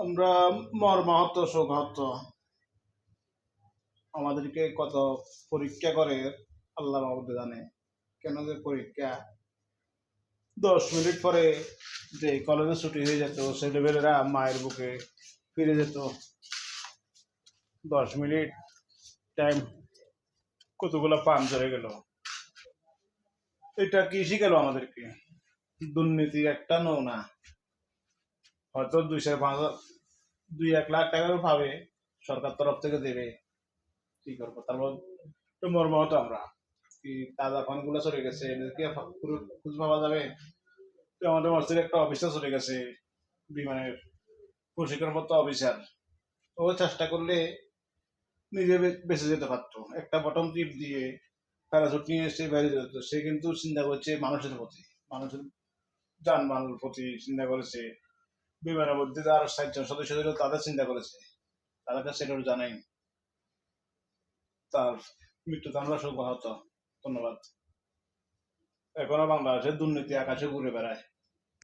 আমরা মর্মাহত, শোকাহত। আমাদেরকে কত পরীক্ষা করে আল্লাহ মাহবুদ জানে। কেন যে পরীক্ষা? দশ মিনিট পরে যে কলেজে ছুটি হয়ে যেত ছেলেবেলেরা মায়ের বুকে ফিরে যেত। দশ মিনিট টাইম কতগুলো পান চলে গেল। এটা কি শিখালো আমাদেরকে? দুর্নীতি একটা নৌনা হয়তো দুইশো পাঁচ দুই এক লাখ টাকাও পাবে সরকার তরফ থেকে দেবে। কি করব? তারপর তো মর্মাহত আমরা। কি তাজা পানগুলো চলে গেছে, এদেরকে খোঁজ পাওয়া যাবে? তো আমাদের মসজিদে একটা অফিসার চলে গেছে, বিমানের প্রশিক্ষণপ্রাপ্ত অফিসার ও চেষ্টা করলে নিজে বেঁচে যেতে পারতো। একটা বটম টিপ দিয়ে প্যারাসুট নিয়ে এসে বাইরে যেত সে কিন্তু চিন্তা করছে মানুষের প্রতি। মানুষের যানবাহনের প্রতি চিন্তা করেছে। বিমানের মধ্যে যারা ষাটজন সদস্য ছিল, তাদের চিন্তা করেছে। তারা কাছে এটা জানাই। তার মৃত্যুতে আমরা শোকাহত ধন্যবাদ। এখনও বাংলাদেশের দুর্নীতি আকাশে ঘুরে বেড়ায়।